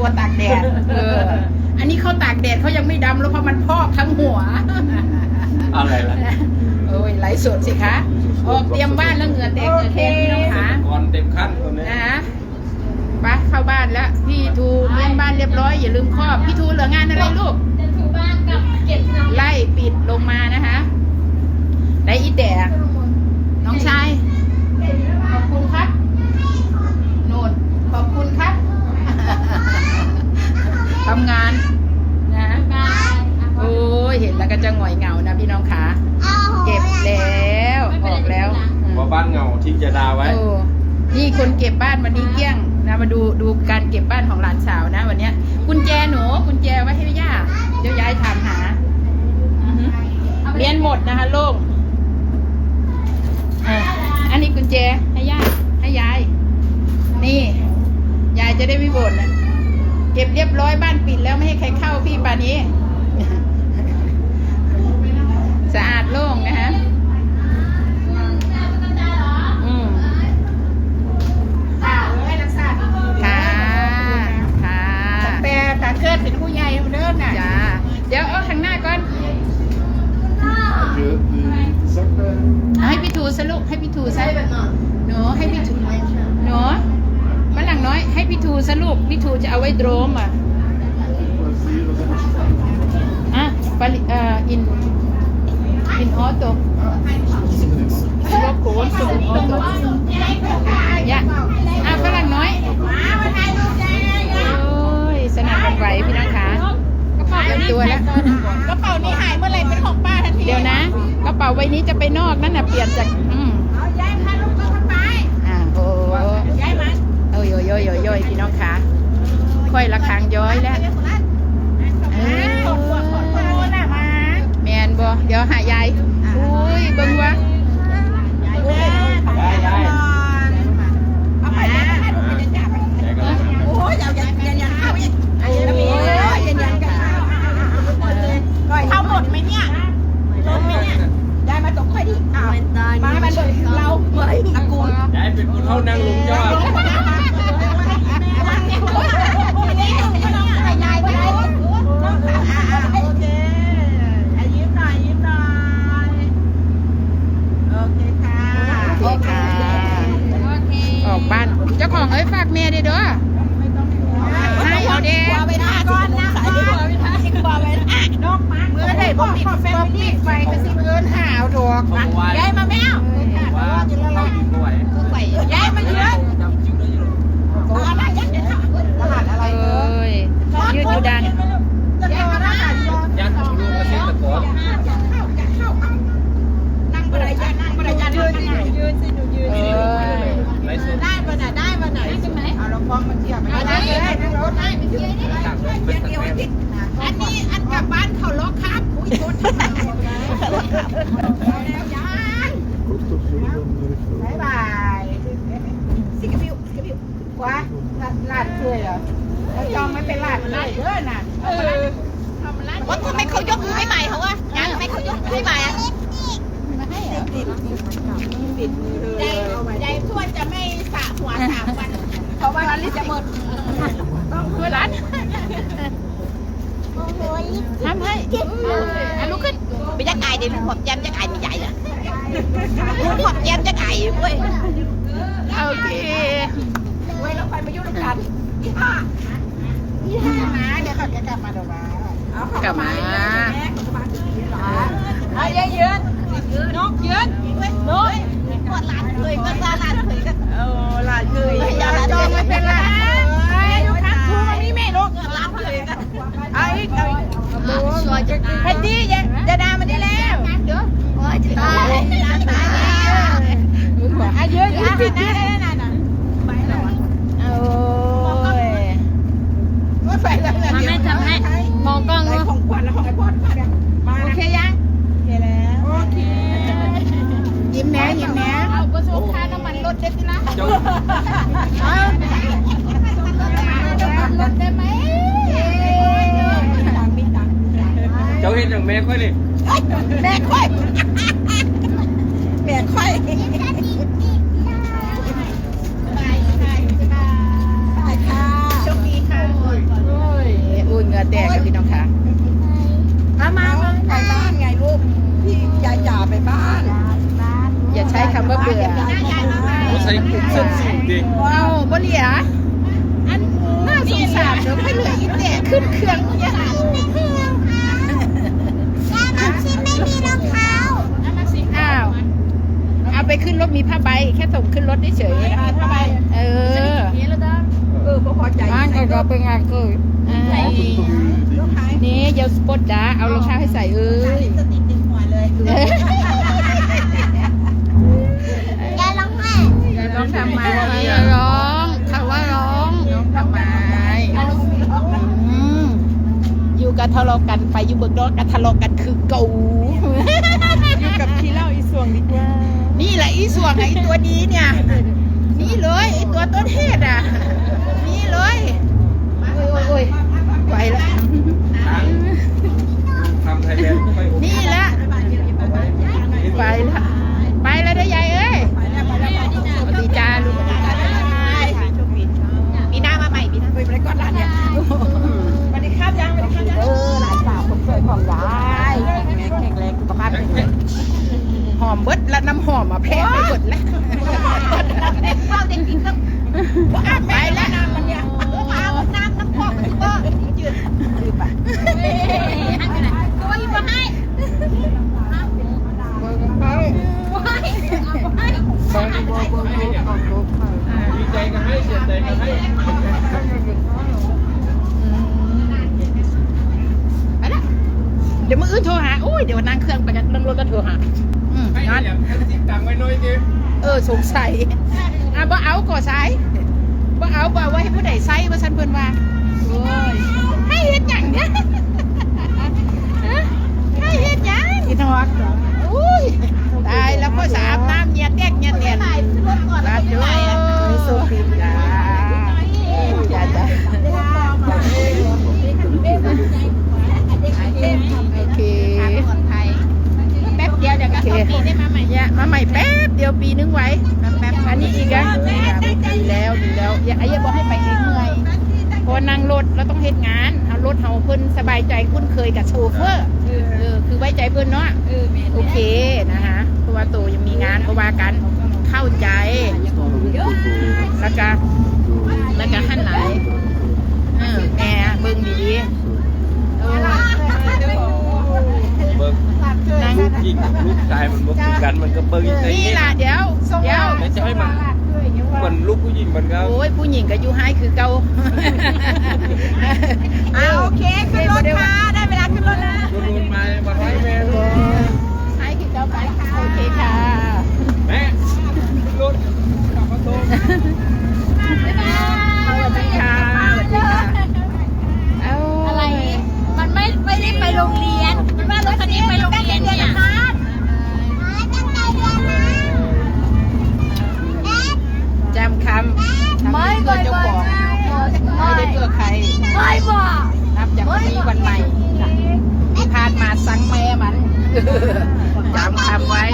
ตัวตากแดดเออ อันนี้เขาตากแดดเขายังไม่ดำแล้วเพราะมันพอกทั้งหัว อะไรล่ะโอ้ยไหลฟ์สดสิคะออกเตรียมบ้านแล้วเหงื่อแตกเหงื่อแตกพี่น้องขาก่อนเต็มขั้นตอนนี้นะไปเข้าบ้านแล้วพี่ทูเลี้ยงบ้านเรียบร้อยอย่าลืมครอบพี่ทูเหลืองานอะไรลูกจะถูบ้านกับเก็บน้ำไล่ปิดลงมานะคะไล่อีแต่น้องชายขอบคุณครับโนนขอบคุณครับ ทำงานนะบายโอ้ยเห็นแล้วก็จะหงอยเหงานะพี่น้องขาเก็บแล้วออกแล้วอืมพอบ้านเงาทิ้งจะดาไว้โอ้นี่คนเก็บบ้านวันนี้เกลี้ยงนะมาดูดูการเก็บบ้านของหลานสาวนะ วันเนี้ยกุญแจหนูกุญแจไว้ให้ย่าเดี๋ยวยายถามหาอือหือเรียนหมดนะคะโล่งอะอันนี้กุญแจให้ย่าให้ยาย นี่ ยายจะได้ไม่บ่นนะเก็บเรียบร้อยบ้านปิดแล้วไม่ให้ใครเข้าพี่ป่านนี้ สะอาดโล่งนะคะอืมค่ะค่ะค่ะแต่ถ้าเกิดเป็นผู้ใหญ่เริ่มน่ะจ้าเดี๋ยวเอาข้างหน้าก่อนเอาให้พี่ทูสรุปให้พี่ทูซะหนูให้พี่ทูหนูฝรั่งน้อย ให้พี่ทูสรุปพี่ทูจะเอาไว้โดรมอะอะปริเอ่ออินอินออโต้โลโก้สุดออโต้ยะอะฝรั่งน้อยโอ้ยสนั่นหวั่นไหวพี่น้องคะเตรียมตัวแล้วกระเป๋านี้หายเมื่อไหร่เป็นของป้าทันทีเดี๋ยวนะ กระเป๋าใบนี้จะไปนอกนั่นน่ะเปลี่ยนจากอืม เอาย้ายพาลูกเข้าไป อ่าโอ้ ย้ายมัน โอ้ยโอ้ยโอ้ยโอ้ยโอ้ยพี่น้องคะ ค่อยละคางย้อยแล้วเอขอดขอดขอดขออดน่ะมาแมนบ่เดี๋ยวหายายอุ้ยเบิ่งวะ ย้ายแม่เอาไปย้ายให้ลูกไปจับ แกก็เลย โอ้ยเอายันยันยันเข้าอีกโอ้ยยันยันกันเข้าหมดไหมเนี่ยล้มไหมเนี่ยย้ายมาตกค่อยดิอ้าวมาให้มันเราเหมือนตระกูล ยายเป็นคนเข้านั่งลุงยอด โอเคยิ้มหน่อยยิ้มหน่อยโอเคค่ะ โอเคค่ะออกบ้านเจ้าของเอ้ยฝากแม่ด้วยเด้อให้เอาเด้ กลัวไปท่าก่อนนะกลัวไปท่ากลัวไปท่านกมา เมื่อไหร่บ่ปิดบ่ปิดไฟก็สิเอิ้นหาวดอกเขาบอกว่าย้ายมาแมวว่าเราอยู่บ่อยย้ายมาเยอะอะไรยัดเดี๋ยวรหัสอะไรเอ้ยยืดอยู่ดัน ย้ายมารหัส ยันลูกกระซิบตะโกน นั่งบริยันนั่งบริยันยืนยืนสิหนูยืน เอ้ย ไรสุด ได้ปะน่ะได้ปะน่ะเอาเราฟ้องมาเทียบได้ได้ได้รถได้ไปเทียบได้ ต่างเป็นเป็นตะแกรง อันนี้อันกลับบ้านเขาล็อกครับอุ้ยโทษแล้วยังบายบายสิกระบิวสิกระบิวขวาลาดช่วยเหรอเราจองไม่เป็นลาดเลยเด้อน่ะเออว่าทำไมเขายกมือให้ใหม่เขาวะงั้นทำไมเขายกมือให้ใหม่อะปิด ปิดมือเลยยายทวดจะไม่สระหัวสามวัน เพราะว่าร้านลิจะหมดต้องเพื่อร้านทำให้อะลุกขึ้นไปยักไก่ดิขอบแจมยักไก่ไม่ใหญ่เหรอขอบแจมยักไก่เว้ยโอเคเว้ยเราไปมายุ่งกันยี่ห้ายี่ห้านะเดี๋ยวก่อนจะกลับมาเดี๋ยวมากลับมาเอาเยอะเยอะนกเยอะนก ปวดหลานเคยก็ซาหลานเคยก็เออหลานเคยอย่าจองไม่เป็นไรยุคัดทูมันี่แม่นกหลานเคยก็เอาอีกเอาอีกไอ้จี้ยายาดามาได้แล้วโอ้ยจะตายตายอะเยอะเยอะนะ เป็นอย่งแม่ค่อยนี่แม่ค่อย แม่ค่อยอุ่นเงืแตกกับพี่น้องค่ะมามาไปบ้านไงลูกพี่ยายจ่าไปบ้าน อย่าใช้คำว่าเบื่อใช้สันสูงดิว้าวบ่เหลียอันน่าสงสารเดี๋ยวให้เหลืออีแต่ขึ้นเครื่องเนี่ย เป็นงานคือนี่เยวสปอตจ้าเอารองเท้าให้ใส่เอ้ยสติดึงหัวเลยยาร้องไห้ร้องทำไมร้องเขาว่าร้องร้องทำไมอยู่กันทะเลาะกันไปอยู่เบิกดอกกันทะเลาะกันคือเก่าอยู่กับขี้เล้าอีสวงดีกว่า นี่แหละอีส่วงไอตัวดีเนี่ย นี่เลยไอตัวต้นเหตุอะ นี่เลย โอ้ยโอ้ยโอ้ยไปละทางทำไทยแลนด์ก็ไปนี่ละไปละไปแล้วได้อยายเอ้ยสวัสดีจ้าลูกสวัสดีจ้า ปีหน้ามาใหม่ปีหน้าไปไปก่อนหลานเนี่ยสวัสดีครับยังสวัสดีครับยัง เออหลานสาวคนสวยของยายแข็งแรงแข็งแรงสุขภาพแข็งแรงหอมเบิดและน้ำหอมอะแพงไปหมดแล้ว เด็กเฝ้าเด็กกินต้อง ไปแล้ว น้ำมันเนี่ยน้ำน้ำน้ำพอกมันก็จืดจืดไป ตัวอยู่มาให้ให้ ดีใจก็ให้เสียใจก็ให้ ไปละเดี๋ยวมืออื่นโทรหาอุ้ย เดี๋ยวนั่งเครื่องไปกันนั่งรถก็โทรหา อืมให้งั้นอย่างให้ทิ้งตังไว้น้อยดิเออ สงสัย อะบ่เอาก่อสายบ่เอาบ่เอาไว้ให้ผู้ใดใส่ว่าฉันเพิ่นว่าโอ้ยให้เฮ็ดหยังเนี่ยฮะให้เฮ็ดหยังอีทอกอุ้ยตายแล้วก็สาบน้ำเนียแดกเนียเนียนลาดด้วยมีสุขิจ้าจ้าจ้าโอเค แป๊บเดียวเดี๋ยวก็ โอเค ปีได้มาใหม่ เนี่ยมาใหม่แป๊บเดี ยวปีนึงไว้แป๊บอันนี้อีกอะดีแล้วดีแล้วอย่าไอ้ย่าบอกให้ไปเองเมื่อยพราะว่านั่งรถเราต้องเฮ็ดงานเอารถเฮาเพิ่นสบายใจคุ้นเคยกับโชเฟอร์เออคือไว้ใจเพิ่นเนาะโอเคนะคะเพราะว่าโตยังมีงานก็ว่ากันเข้าใจแล้วก็แล้วก็ขั้นไหนเออแหน่เบิ่งดีๆเออ เบิ่ง นั่ง ลูกยิงลู กชายมันบ่คือกันมันก็เบิ่งในนี่นี้ล่ะเดี๋ยวเดี๋ยวไม่ใช่ให้มันเหมือนลูกผู้หญิงมันก็โอ้ยผู้หญิงกับยูไฮคือเก่าอ่าโอเคขึ้นรถค่ะได้เวลาขึ้นรถแล้ว โดนมาบัดให้แม่ ไฮคือเก่าไปโอเคค่ะ แม่รถกลับมาส่ง สวัสดีค่ะสวัสดีค่ะเอา อะไร มันไม่ไม่ได้ไปโรงเรียน มันว่ารถคันนี้ไปโรงเรียนเนี่ย จำคำ ไม่ เกิดเจ้าของไม่ได้เกิดใคร ไม่บอก นับจากวันนี้วันใหม่ที่ผ่านมาสั่งแม่มัน จำคำไว้